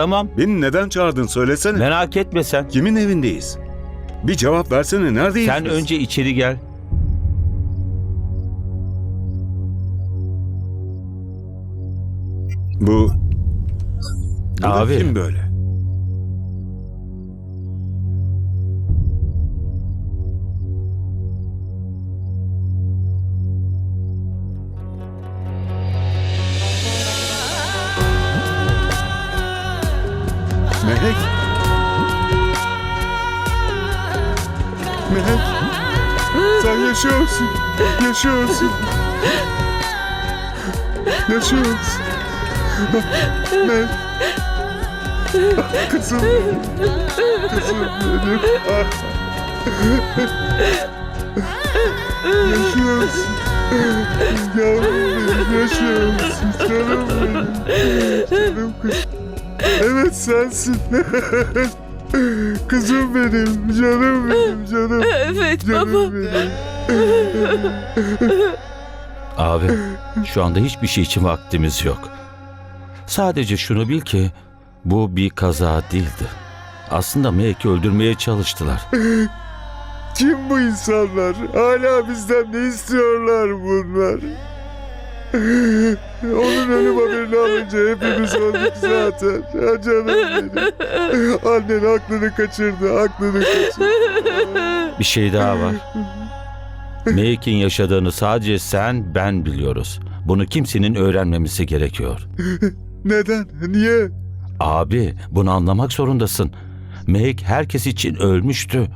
Tamam. Beni neden çağırdın söylesene. Merak etme sen. Kimin evindeyiz? Bir cevap versene neredeyiz Sen biz? önce içeri gel. Bu... Bu da Abi. kim böyle? Mehek. Mehek. Sen yaşıyorsun. Yaşıyorsun. Yaşıyorsun. Mehek. Kızım. Kızım benim. Yaşıyorsun. Yavrum benim yaşıyorsun. Canım benim. Canım kızım. Evet sensin. Kızım benim. Canım benim. Canım. Evet baba. Canım benim. Abi şu anda hiçbir şey için vaktimiz yok. Sadece şunu bil ki bu bir kaza değildi. Aslında Meg'i öldürmeye çalıştılar. Kim bu insanlar? Hala bizden ne istiyorlar bunlar? Onun ölüm haberini alınca hepimiz öldük zaten. Ya canım benim. Annen aklını kaçırdı, aklını kaçırdı. Bir şey daha var. Meg'in yaşadığını sadece sen ben biliyoruz. Bunu kimsenin öğrenmemesi gerekiyor. Neden? Niye? Abi bunu anlamak zorundasın. Meg herkes için ölmüştü.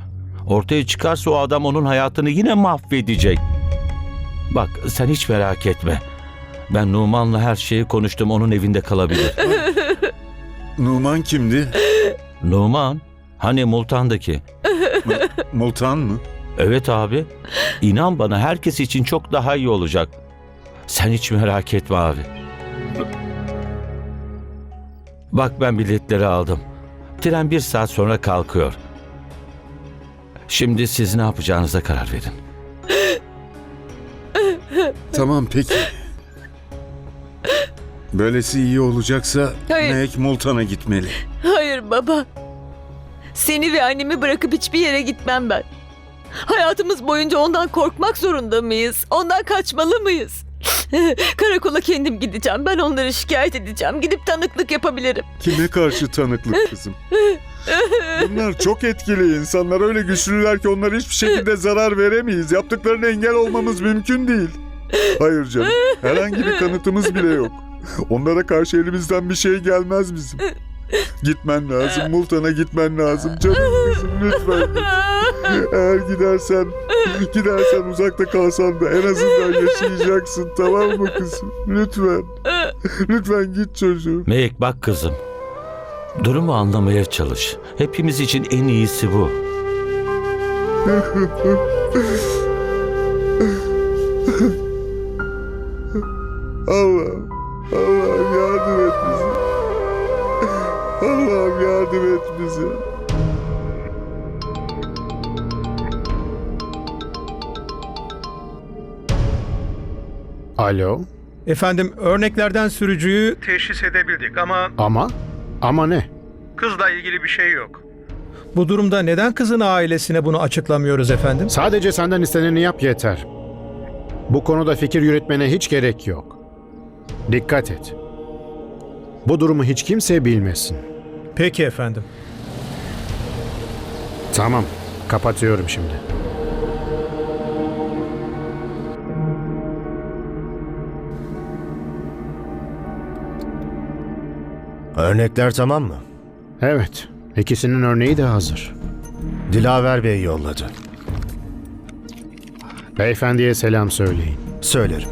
Ortaya çıkarsa o adam onun hayatını yine mahvedecek. Bak sen hiç merak etme. Ben Numan'la her şeyi konuştum onun evinde kalabilir. Numan kimdi? Numan hani Multan'daki. Multan mı? Evet abi. İnan bana herkes için çok daha iyi olacak. Sen hiç merak etme abi. Bak ben biletleri aldım. Tren bir saat sonra kalkıyor. Şimdi siz ne yapacağınıza karar verin. Tamam peki. Böylesi iyi olacaksa Hayır. Mehek Multan'a gitmeli. Hayır baba. Seni ve annemi bırakıp hiçbir yere gitmem ben. Hayatımız boyunca ondan korkmak zorunda mıyız? Ondan kaçmalı mıyız? Karakola kendim gideceğim. Ben onları şikayet edeceğim. Gidip tanıklık yapabilirim. Kime karşı tanıklık kızım? Bunlar çok etkili insanlar. Öyle güçlüler ki onlara hiçbir şekilde zarar veremeyiz. Yaptıklarına engel olmamız mümkün değil. Hayır canım. Herhangi bir kanıtımız bile yok. Onlara karşı elimizden bir şey gelmez bizim. Gitmen lazım. Multan'a gitmen lazım. Canım kızım lütfen. Eğer gidersen, gidersen uzakta kalsan da en azından yaşayacaksın. Tamam mı kızım? Lütfen. Lütfen git çocuğum. Meg bak kızım. Durumu anlamaya çalış. Hepimiz için en iyisi bu. Allah'ım, Allah'ım yardım et bize. Allah'ım yardım et bize. Alo? Efendim örneklerden sürücüyü teşhis edebildik ama Ama? Ama ne? kızla ilgili bir şey yok. Bu durumda neden kızın ailesine bunu açıklamıyoruz efendim? Sadece senden isteneni yap yeter. Bu konuda fikir yürütmene hiç gerek yok. Dikkat et. Bu durumu hiç kimse bilmesin. Peki efendim. Tamam, kapatıyorum şimdi. Örnekler tamam mı? Evet, ikisinin örneği de hazır. Dilaver Bey yolladı. Beyefendiye selam söyleyin. Söylerim.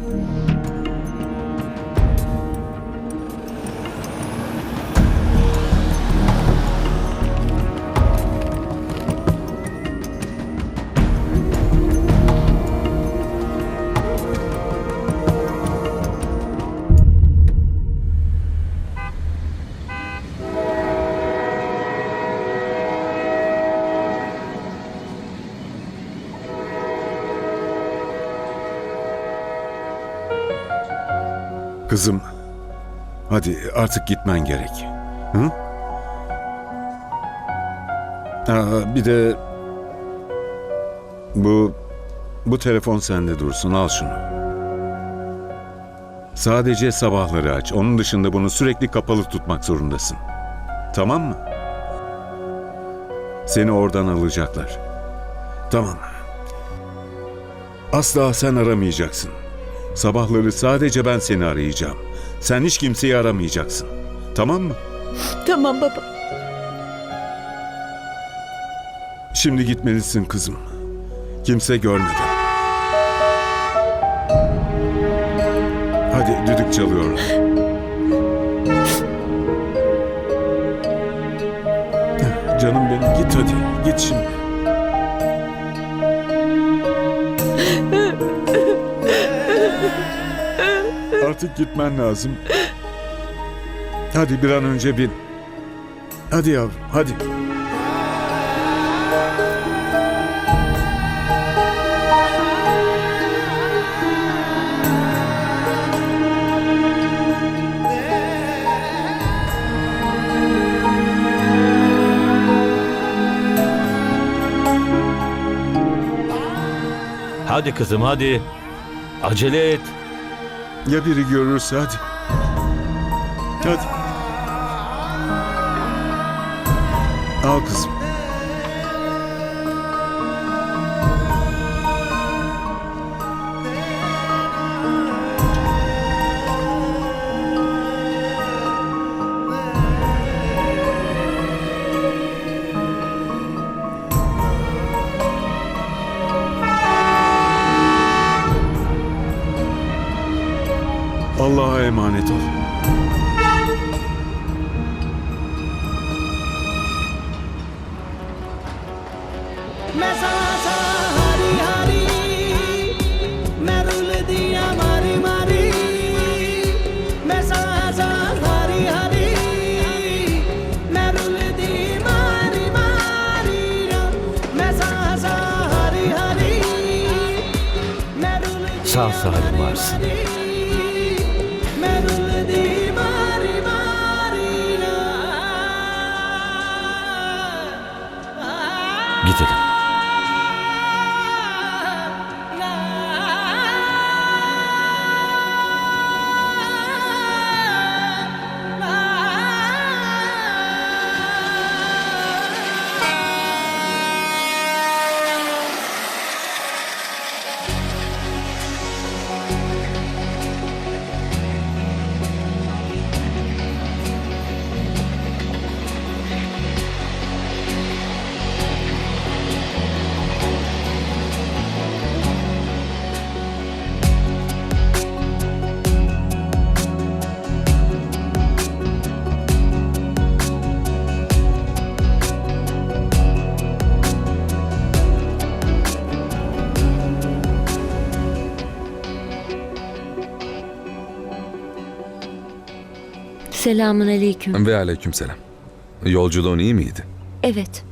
Kızım, hadi artık gitmen gerek. Hı? Aa, bir de bu bu telefon sende dursun. Al şunu. Sadece sabahları aç. Onun dışında bunu sürekli kapalı tutmak zorundasın. Tamam mı? Seni oradan alacaklar. Tamam. Asla sen aramayacaksın. Sabahları sadece ben seni arayacağım. Sen hiç kimseyi aramayacaksın. Tamam mı? Tamam baba. Şimdi gitmelisin kızım. Kimse görmeden. Hadi düdük çalıyor. Canım benim git hadi. Git şimdi. Artık gitmen lazım. Hadi bir an önce bin. Hadi yavrum hadi. Hadi kızım hadi. Acele et. Ya biri görürse hadi. Hadi. Al kızım. emanet ol. sağ salim varsın. Selamun aleyküm. Ve aleykümselam. Yolculuğun iyi miydi? Evet,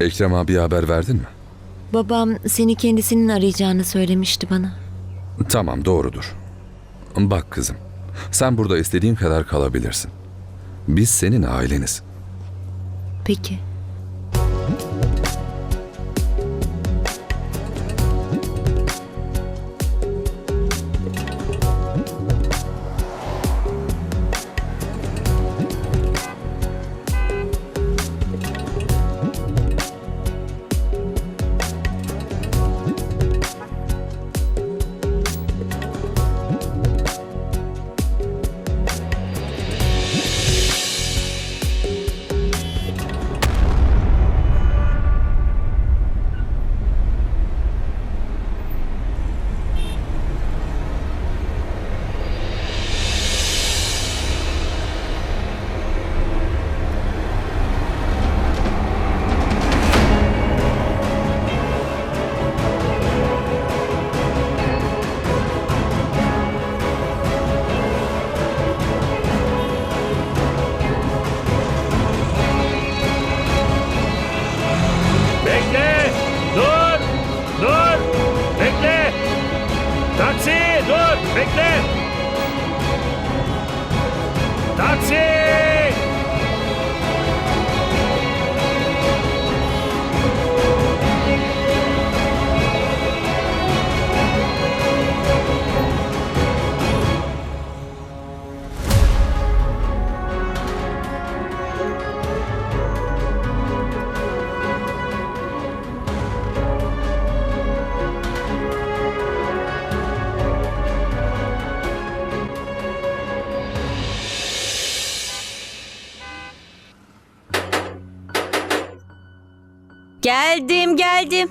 Ekrem abi haber verdin mi? babam seni kendisinin arayacağını söylemişti bana. Tamam doğrudur. Bak kızım, sen burada istediğin kadar kalabilirsin. Biz senin aileniz. Peki. Geldim.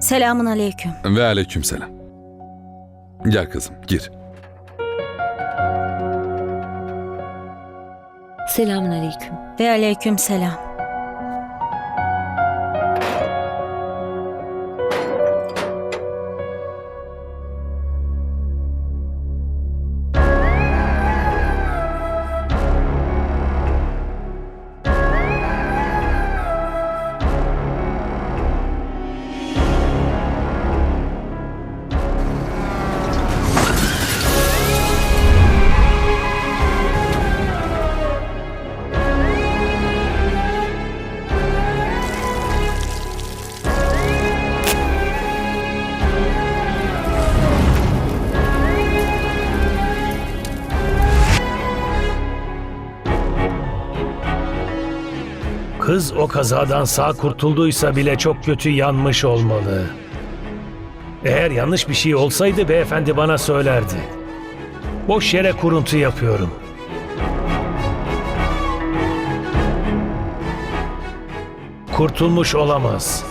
Selamun aleyküm. Ve aleykümselam. Gel kızım gir. Selamun aleyküm. Ve aleyküm selam. Kız o kazadan sağ kurtulduysa bile çok kötü yanmış olmalı. Eğer yanlış bir şey olsaydı beyefendi bana söylerdi. Boş yere kuruntu yapıyorum. Kurtulmuş olamaz.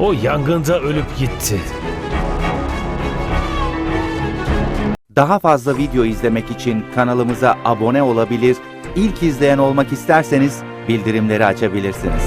O yangında ölüp gitti. Daha fazla video izlemek için kanalımıza abone olabilir, ilk izleyen olmak isterseniz bildirimleri açabilirsiniz.